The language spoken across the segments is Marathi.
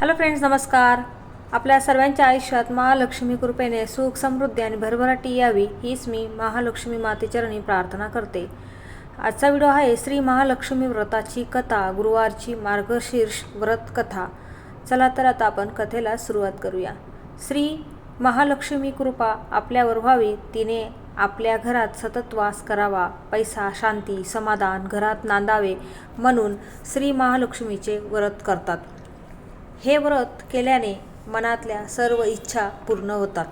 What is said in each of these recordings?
हॅलो फ्रेंड्स नमस्कार. आपल्या सर्वांच्या आयुष्यात महालक्ष्मी कृपेने सुख समृद्धी आणि भरभराटी यावी हीच मी महालक्ष्मी मातेचरणी प्रार्थना करते. आजचा व्हिडिओ आहे श्री महालक्ष्मी व्रताची कथा गुरुवारची मार्गशीर्ष व्रत कथा. चला तर आता आपण कथेला सुरुवात करूया. श्री महालक्ष्मी कृपा आपल्यावर व्हावी तिने आपल्या घरात सतत वास करावा पैसा शांती समाधान घरात नांदावे म्हणून श्री महालक्ष्मीचे व्रत करतात. हे व्रत केल्याने मनातल्या सर्व इच्छा पूर्ण होतात.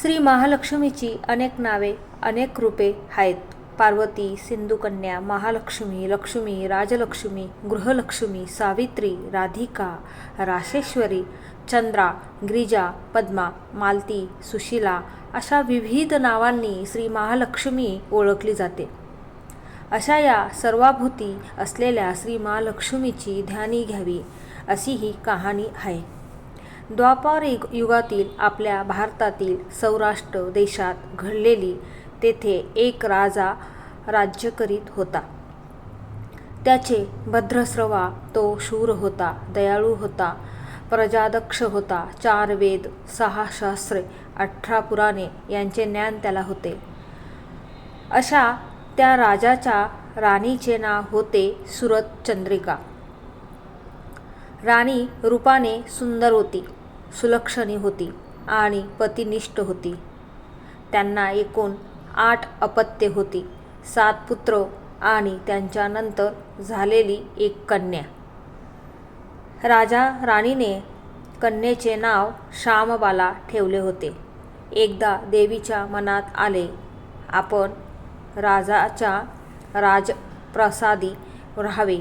श्री महालक्ष्मीची अनेक नावे अनेक रूपे आहेत. पार्वती सिंधुकन्या महालक्ष्मी लक्ष्मी राजलक्ष्मी गृहलक्ष्मी सावित्री राधिका राशेश्वरी चंद्रा गिरिजा पद्मा मालती सुशीला अशा विविध नावांनी श्री महालक्ष्मी ओळखली जाते. अशा या सर्वाभूती असलेल्या श्री महालक्ष्मीची ध्यानी घ्यावी अशी ही कहाणी आहे. द्वापार युग युगातील आपल्या भारतातील सौराष्ट्र देशात घडलेली तेथे एक राजा राज्य करीत होता. त्याचे भद्रस्रवा तो शूर होता दयाळू होता प्रजादक्ष होता चार वेद सहा शास्त्रे अठरा पुराणे यांचे ज्ञान त्याला होते. अशा त्या राजाच्या राणीचे नाव होते सुरत चंद्रिका. राणी रूपाने सुंदर होती सुलक्षणी होती आणि पतिनिष्ठ होती. त्यांना एकूण आठ अपत्ये होती सात पुत्र आणि त्यांच्यानंतर झालेली एक कन्या. राजा राणीने कन्येचे नाव श्यामबाला ठेवले होते. एकदा देवीच्या मनात आले आपण राजाच्या राजप्रसादी राहावे.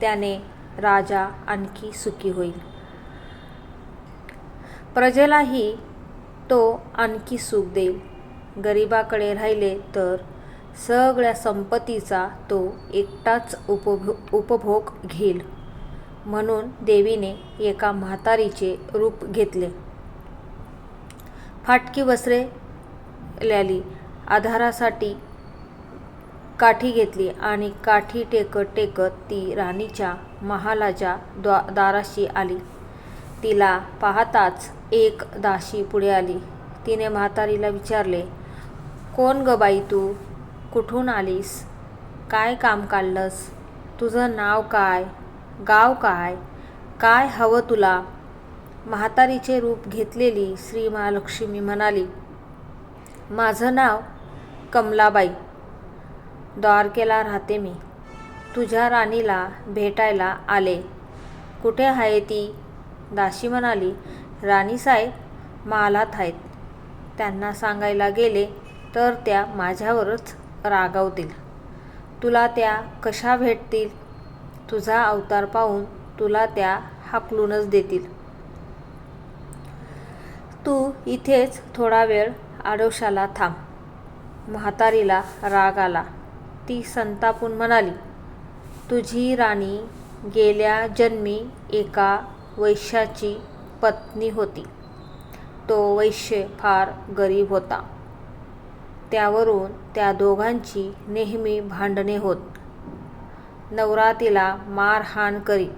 त्याने राजा आणखी सुखी होईल. प्रजेलाही तो आणखी सुख देईल. गरिबाकडे राहिले तर सगळ्या संपत्तीचा तो एकटाच उपभो उपभोग घेईल. म्हणून देवीने एका म्हातारीचे रूप घेतले. फाटकी वस्त्रे ल्याली. आधारासाठी काठी घेतली आणि काठी टेकत टेकत ती राणीच्या महालाच्या द्वा दाराशी आली. तिला पाहताच एक दाशी पुढे आली. तिने म्हातारीला विचारले कोण ग बाई तू? कुठून आलीस? काय काम काढलंस? तुझं नाव काय? गाव काय? काय हवं तुला? म्हातारीचे रूप घेतलेली श्री महालक्ष्मी म्हणाली माझं नाव कमलाबाई. द्वारकेला राहते मी. तुझ्या राणीला भेटायला आले. कुठे आहे ती? दाशी म्हणाली राणीसाहेब मालात आहेत. त्यांना सांगायला गेले तर त्या माझ्यावरच रागावतील. तुला त्या कशा भेटतील? तुझा अवतार पाहून तुला त्या हाकलूनच देतील. तू इथेच थोडा वेळ आडोशाला थांब. म्हातारीला राग आला. ती संतापून म्हणाली तुझी राणी गेल्या जन्मी एका वैश्याची पत्नी होती. तो वैश्य फार गरीब होता. त्यावरून त्या दोघांची नेहमी भांडणे होत. नवरा तिला मारहाण करी.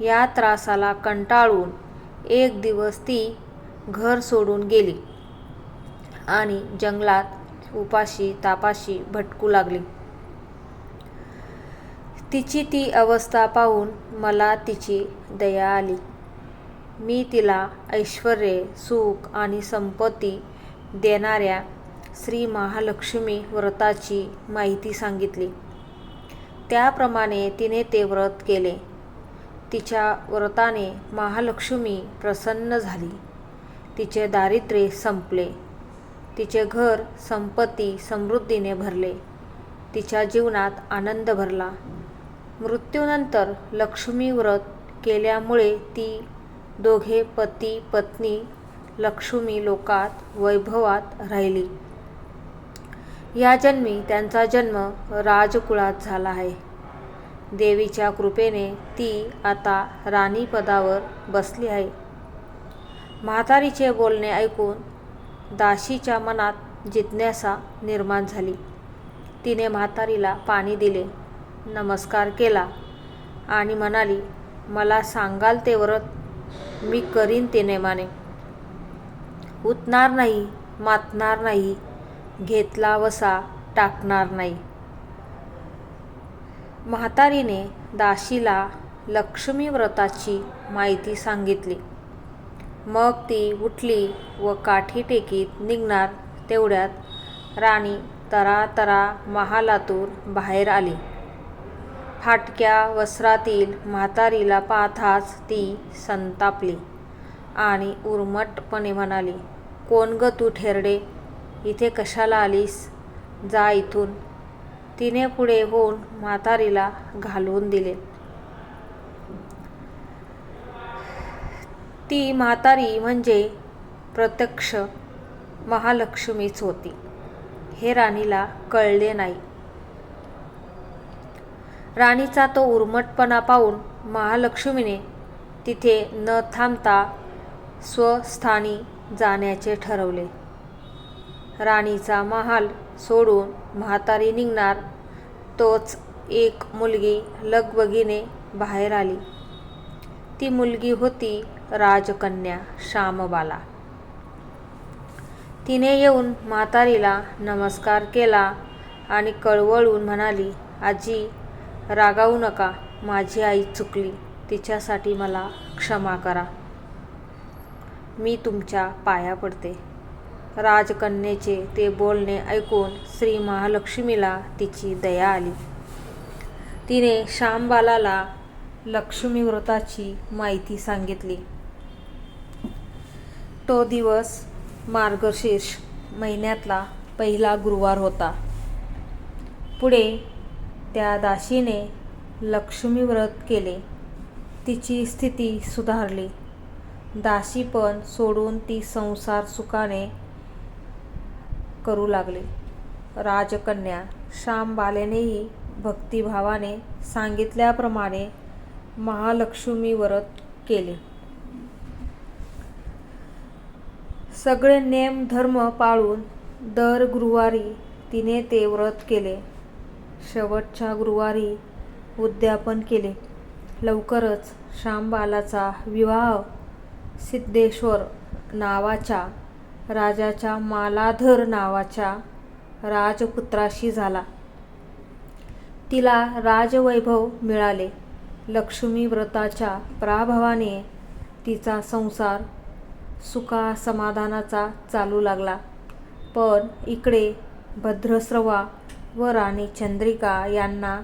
या त्रासाला कंटाळून एक दिवस ती घर सोडून गेली आणि जंगलात उपाशी तापाशी भटकू लागली. तिची ती अवस्था पाहून मला तिची दया आली. मी तिला ऐश्वर सुख आणि संपत्ती देणाऱ्या श्री महालक्ष्मी व्रताची माहिती सांगितली. त्याप्रमाणे तिने ते व्रत केले. तिच्या व्रताने महालक्ष्मी प्रसन्न झाली. तिचे दारिद्र्य संपले. तिचे घर संपत्ती समृद्धीने भरले. तिच्या जीवनात आनंद भरला. मृत्यूनंतर लक्ष्मी व्रत केल्यामुळे ती दोघे पती पत्नी लक्ष्मी लोकात वैभवात राहिली. या जन्मी त्यांचा जन्म राजकुळात झाला आहे. देवीच्या कृपेने ती आता राणीपदावर बसली आहे. म्हातारीचे बोलणे ऐकून दाशीच्या मनात जिज्ञासा निर्माण झाली. तिने म्हातारीला पाणी दिले नमस्कार केला आणि म्हणाली मला सांगाल ते व्रत मी करीन ते नेमाने उतणार नाही मातणार नाही घेतला वसा टाकणार नाही. म्हातारीने दाशीला लक्ष्मी व्रताची माहिती सांगितली. मग ती उठली व काठी टेकीत निघणार तेवढ्यात राणी तरातरा महालातून बाहेर आली. फाटक्या वस्त्रातील म्हातारीला पाहताच ती संतापली आणि उर्मटपणे म्हणाली कोण ग तू ठेरडे? इथे कशाला आलीस? जा इथून. तिने पुढे होऊन म्हातारीला घालवून दिले. ती म्हातारी म्हणजे प्रत्यक्ष महालक्ष्मीच होती. हे राणीला कळले नाही. राणीचा तो उर्मटपणा पाहून महालक्ष्मीने तिथे न थांबता स्वस्थानी जाण्याचे ठरवले. राणीचा महाल सोडून म्हातारी निघणार तोच एक मुलगी लगबगीने बाहेर आली. ती मुलगी होती राजकन्या श्यामबाला. तिने येऊन म्हातारीला नमस्कार केला आणि कळवळून म्हणाली आजी रागावू नका माझी आई चुकली तिच्यासाठी मला क्षमा करा. मी तुमच्या पाया पडते. राजकन्येचे ते बोलणे ऐकून श्री महालक्ष्मीला तिची दया आली. तिने श्यामबालाला लक्ष्मी व्रताची माहिती सांगितली. तो दिवस मार्गशीर्ष महिन्यातला पहिला गुरुवार होता. पुढे त्या दाशीने लक्ष्मी व्रत केले. तिची स्थिती सुधारली. दाशी पण सोडून ती संसार सुखाने करू लागली. राजकन्या श्यामबालेनेही भक्तिभावाने सांगितल्याप्रमाणे महालक्ष्मी व्रत केले. सगळे नेम धर्म पाळून दर गुरुवारी तिने ते व्रत केले. शेवटच्या गुरुवारी उद्यापन केले. लवकरच श्यामबालाचा विवाह सिद्धेश्वर नावाच्या राजाच्या मालाधर नावाच्या राजपुत्राशी झाला. तिला राजवैभव मिळाले. लक्ष्मी व्रताच्या प्रभावाने तिचा संसार सुखा समाधानाचा चालू लागला. पण इकडे भद्रस्रवा व राणी चंद्रिका यांना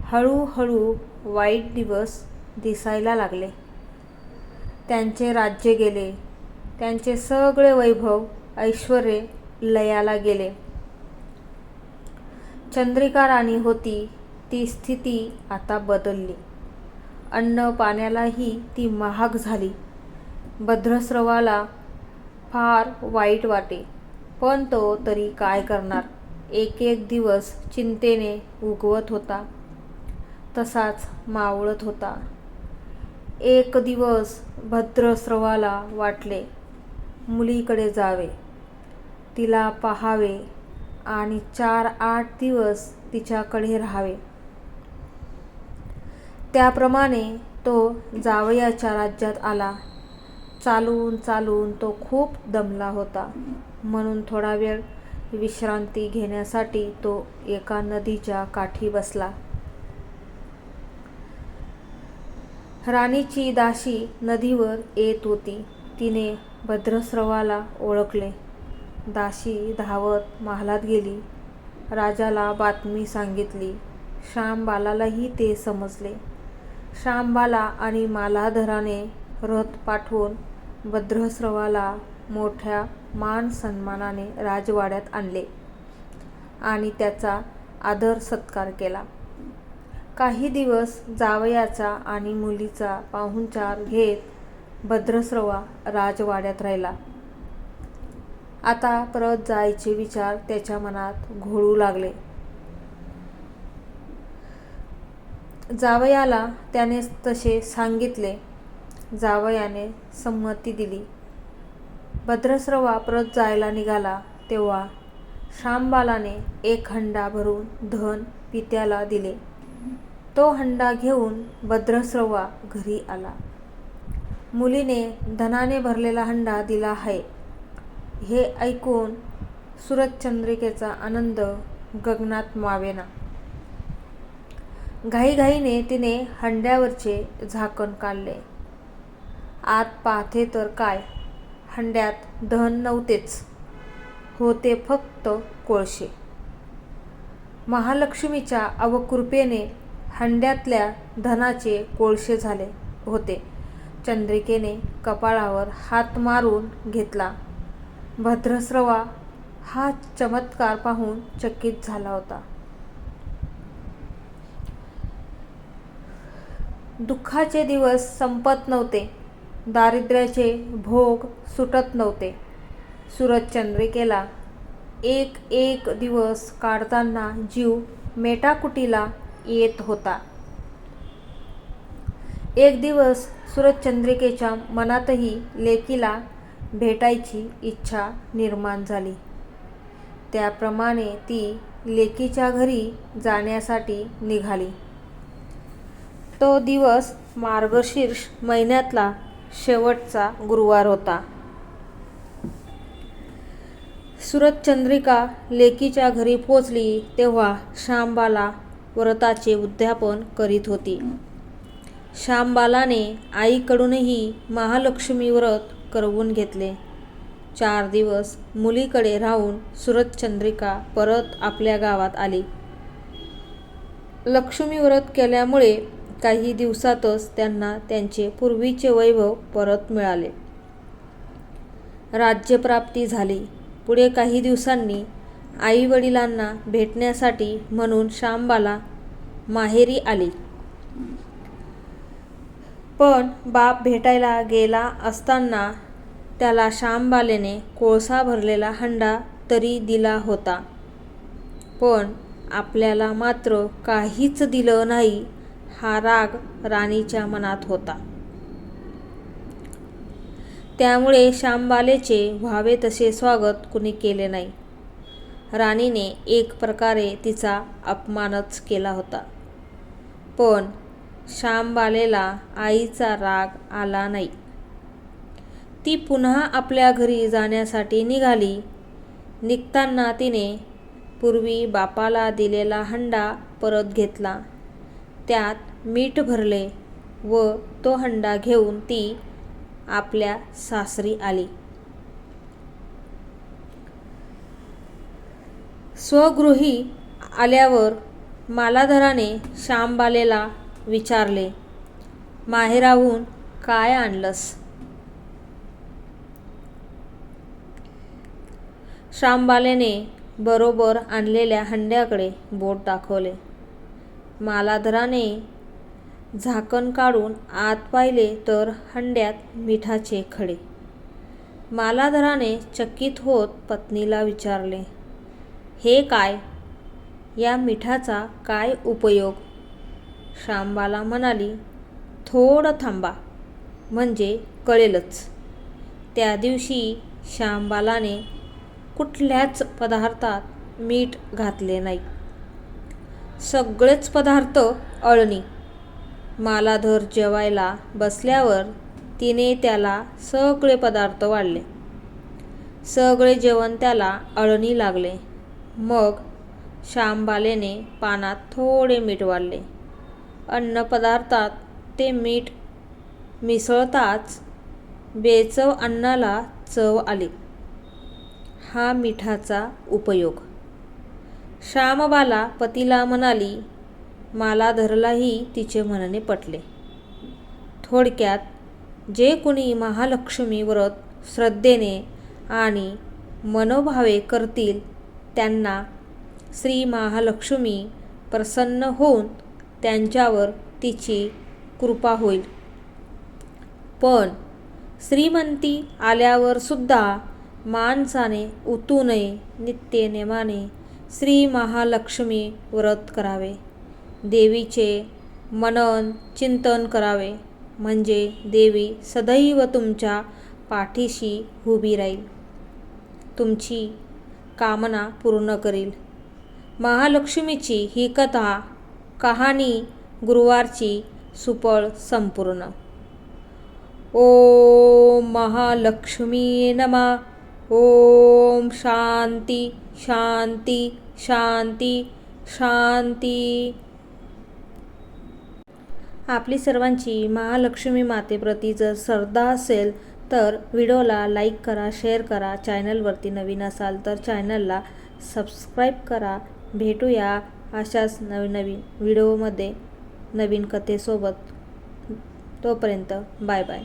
हळूहळू वाईट दिवस दिसायला लागले. त्यांचे राज्य गेले. त्यांचे सगळे वैभव ऐश्वर लयाला गेले. चंद्रिका राणी होती ती स्थिती आता बदलली. अन्न पाण्यालाही ती महाग झाली. भद्रस्रवाला फार वाईट वाटे. पण तो तरी काय करणार? एक एक दिवस चिंतेने उगवत होता. तसाच मावळत होता. एक दिवस भद्रस्रवाला वाटले मुलीकडे जावे. तिला पाहावे आणि चार आठ दिवस तिच्याकडे राहावे. त्याप्रमाणे तो जावयाच्या राज्यात आला. चालून चालून तो खूप दमला होता. म्हणून थोडा वेळ विश्रांती घेण्यासाठी तो एका नदीच्या काठी बसला. राणीची दाशी नदीवर येत होती. तिने भद्रस्रवाला ओळखले. दाशी धावत महालात गेली. राजाला बातमी सांगितली. श्यामबालालाही ते समजले. श्यामबाला आणि मालाधराने रथ पाठवून भद्रस्रवाला मोठ्या मान सन्मानाने राजवाड्यात आणले आणि त्याचा आदर सत्कार केला. काही दिवस जावयाचा आणि मुलीचा पाहुणचार घेत भद्रस्रवा राजवाड्यात राहिला. आता परत जायचे विचार त्याच्या मनात घोळू लागले. जावयाला त्याने तसे सांगितले. जावयाने संमती दिली. भद्रस्रवा परत जायला निघाला तेव्हा श्यामबालाने एक हंडा भरून धन पित्याला दिले. तो हंडा घेऊन भद्रस्रवा घरी आला. मुलीने धनाने भरलेला हंडा दिला आहे. हे ऐकून सुरतचंद्रिकेचा आनंद गगनात मावेना. घाईघाईने तिने हंड्यावरचे झाकण काढले. आत पाहते तर काय? हंड्यात धन नव्हतेच. होते फक्त कोळशे. महालक्ष्मीच्या अवकृपेने हंड्यातल्या धनाचे कोळशे झाले होते. चंद्रिकेने कपाळावर हात मारून घेतला. भद्रस्रवा हा चमत्कार पाहून चकित झाला होता. दुःखाचे दिवस संपत नव्हते. दारिद्र्याचे भोग सुटत नव्हते. सुरतचंद्रिकेला एक एक दिवस काढताना जीव मेटाकुटीला येत होता. एक दिवस सुरतचंद्रिकेच्या मनातही लेकीला भेटायची इच्छा निर्माण झाली. त्याप्रमाणे ती लेकीच्या घरी जाण्यासाठी निघाली. तो दिवस मार्गशीर्ष महिन्यातला शेवटचा गुरुवार होता. सुरतचंद्रिका लेकीच्या घरी पोचली तेव्हा श्यामबाला व्रताचे उद्यापन करीत होती. श्यामबालाने आईकडूनही महालक्ष्मी व्रत करवून घेतले. चार दिवस मुलीकडे राहून सुरतचंद्रिका परत आपल्या गावात आली. लक्ष्मी व्रत केल्यामुळे काही दिवसातच त्यांना त्यांचे पूर्वीचे वैभव परत मिळाले. राज्यप्राप्ती झाली. पुढे काही दिवसांनी आई वडिलांना भेटण्यासाठी म्हणून श्यामबाला माहेरी आली. पण बाप भेटायला गेला असताना त्याला श्यामबालेने कोळसा भरलेला हंडा तरी दिला होता. पण आपल्याला मात्र काहीच दिलं नाही. हा राग राणीच्या मनात होता. त्यामुळे श्यामबालेचे व्हावे तसे स्वागत कुणी केले नाही. राणीने एक प्रकारे तिचा अपमानच केला होता. पण श्यामबालेला आईचा राग आला नाही. ती पुन्हा आपल्या घरी जाण्यासाठी निघाली. निघताना तिने पूर्वी बापाला दिलेला हंडा परत घेतला. त्यात मीठ भरले व तो हंडा घेऊन ती आपल्या सासरी आली. स्वगृही आल्यावर मालाधराने श्यामबालेला विचारले माहेराहून काय आणलंस? श्यामबालेने बरोबर आणलेल्या हंड्याकडे बोट दाखवले. मालाधराने झाकण काढून आत पाहिले तर हंड्यात मिठाचे खडे. मालाधराने चकित होत पत्नीला विचारले हे काय? या मिठाचा काय उपयोग? श्यामबाला म्हणाली थोडं थांबा म्हणजे कळेलच. त्या दिवशी श्यामबालाने कुठल्याच पदार्थात मीठ घातले नाही. सगळेच पदार्थ अळणी. मालाधर जेवायला बसल्यावर तिने त्याला सगळे पदार्थ वाढले. सगळे जेवण त्याला अळणी लागले. मग श्यामबालेने पानात थोडे मीठ वाढले. अन्नपदार्थात ते मीठ मिसळताच बेचव अन्नाला चव आली. हा मिठाचा उपयोग. श्यामबाला पतीला म्हणाली मालाधरलाही तिचे म्हणणे पटले. थोडक्यात जे कुणी महालक्ष्मी व्रत श्रद्धेने आणि मनोभावे करतील त्यांना श्री महालक्ष्मी प्रसन्न होऊन त्यांच्यावर तिची कृपा होईल. पण श्रीमंती आल्यावर सुद्धा माणसाने उतू नये नित्य नेमाने श्री महालक्ष्मी व्रत करावे. देवीचे मनन चिंतन करावे. म्हणजे देवी सदैव तुमच्या पाठीशी उभी राहील. तुमची कामना पूर्ण करील. महालक्ष्मीची ही कथा कहाणी गुरुवारची सुपळ संपूर्ण. ओ महालक्ष्मी नमा. ओम शांती शांती शांती शांती. आपली सर्वांची महालक्ष्मी मातेप्रती जर श्रद्धा असेल तर व्हिडिओला लाईक करा शेअर करा चॅनलवरती नवीन असाल तर चॅनलला सबस्क्राईब करा. भेटूया अशाच नवीन नवीन व्हिडिओमध्ये नवीन कथेसोबत. तोपर्यंत बाय बाय.